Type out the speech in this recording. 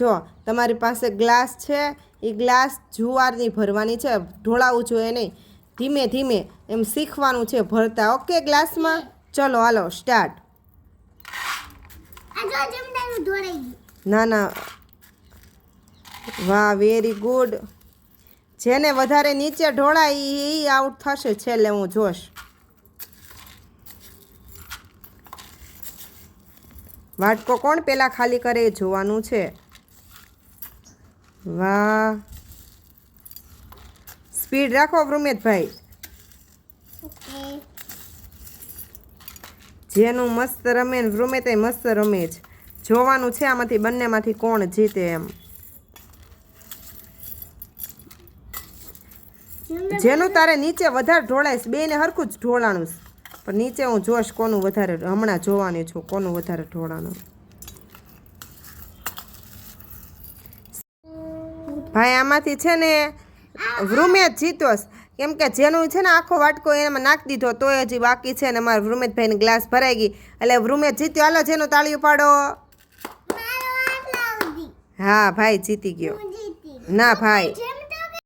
જો તમારી પાસે ગ્લાસ છે એ ગ્લાસ જુવારની ભરવાની છે ઢોળાવું જોઈએ નહીં. ધીમે ધીમે એમ શીખવાનું છે ભરતા. ઓકે ગ્લાસમાં? ચલો હાલો સ્ટાર્ટ. ના ના. વાહ વેરી ગુડ જેને વધારે નીચે ઢોળાય એ આઉટ થશે છેલ્લે હું જોશ. વાટકો કોણ પહેલાં ખાલી કરે એ જોવાનું છે. વાહ. સ્પીડ રાખો વૃમેશભાઈ. જેનું મસ્ત રમે ને વૃમેતે મસ્ત રમે છે જોવાનું છે આમાંથી બંનેમાંથી કોણ જીતે એમ. જેનું તારે નીચે વધારે ઢોળાઈશ બેને હરખું જ ઢોળાણું પણ નીચે હું જોશ કોનું વધારે, હમણાં જોવાની છું કોનું વધારે ઢોળાણું. ભાઈ આમાંથી છે ને વૃમે જીતોશ. કેમ કે જેનું છે ને આખો વાટકો એમાં નાખી દીધો તોય હજી બાકી છે ને અમારા વૃમેશભાઈને ગ્લાસ ભરાઈ ગઈ. એટલે વૃમેદ જીત્યો. હાલો જેનું તાળીયું પાડો. હા ભાઈ જીતી ગયો. ના ભાઈ.